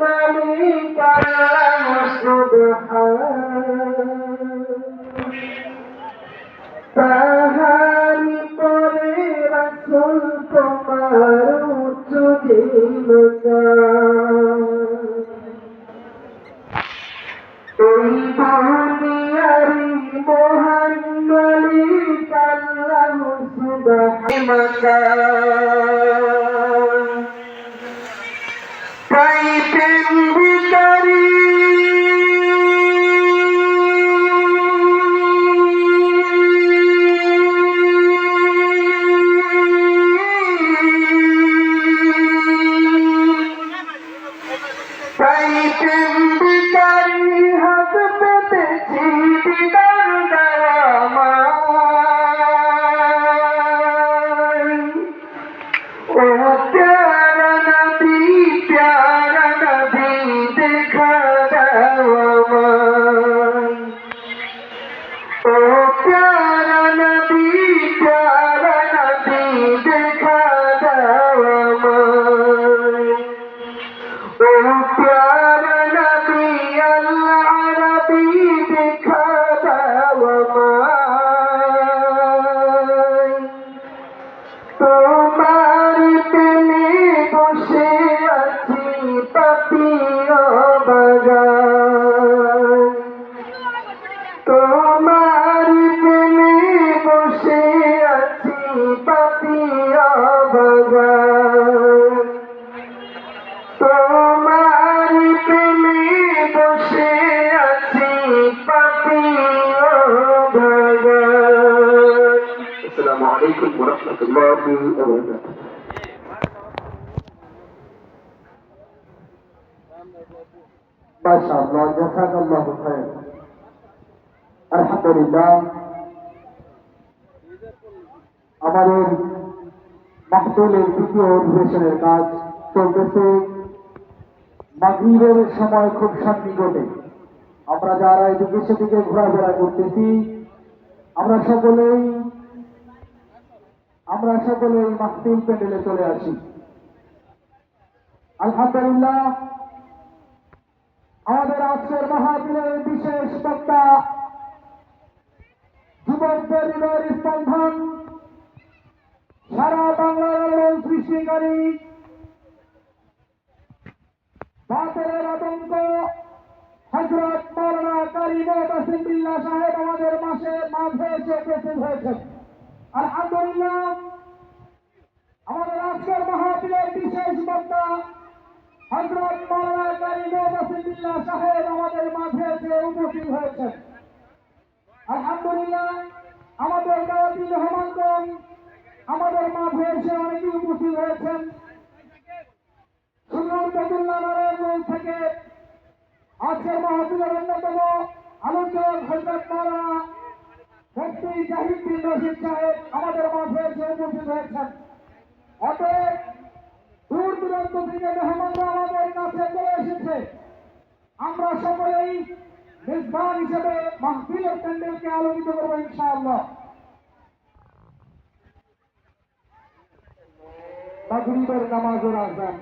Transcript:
মালিক আল্লাহ পরে রাসূল তোমার উঁচু জীবন এই দুনিয়ারি মহান মালিক আল্লাহ সুবহান অসীম বিচারি হাত পেতেছি দিদার ও প্যারা নদী প্যারা নদী দেখা ও প্যারা নদী প্যারা নদী দেখা ও প্যারা السلام عليكم ورحمة الله وبركاته ما شاء الله جزاك الله خير আলহামদুলিল্লাহ আমাদের মাহফিলের দ্বিতীয় অধিবেশনের কাজ চলতেছে মাগরিবের সময় খুব সন্নিকটে আমরা যারা এদিকে সেদিকে ঘোরাফেরা করতেছি আমরা সকলেই আমরা সকলেই মাহফিল প্যান্ডেলে চলে আসি। আলহামদুলিল্লাহ, আমাদের আজকের মাহফিলের বিশেষ বক্তা যুবকদের হৃদয়ের স্পন্দন, সারা বাংলার সৃষ্টিকারী বাতের আতঙ্ক হজরত মৌলানা কারিম সাহেব আমাদের মাসে মাঝে এসে উপস্থিত হয়েছেন আলহামদুলিল্লাহ আমাদের আজকের মাহফিলের বিশেষ বক্তা হজরত মৌলানা কারিম বাসিমুল্লাহ সাহেব আমাদের মাঝে এসে উপস্থিত হয়েছেন। আলহামদুলিল্লাহ, আমাদের দাওয়াতি রহমানগণ আমাদের মাঝে এসে অনেকে উপস্থিত হয়েছেন। সুন্দরবদুল্লাহ নারায়ণগঞ্জ থেকে আজকের মাহফিলের অন্যতম আলোচক হজরত মাওলানা মুফতি জাহিদ বিন রশিদ সাহেব আমাদের মাঝে এসে উপস্থিত হয়েছেন। থেকে মেহমানরা আমাদের কাছে চলে এসেছে। আমরা সকলেই মেজবান হিসেবে মাহফিলের প্যান্ডেলকে আলোকিত করব ইনশাআল্লাহ। মাগরিবের নামাজের আজান।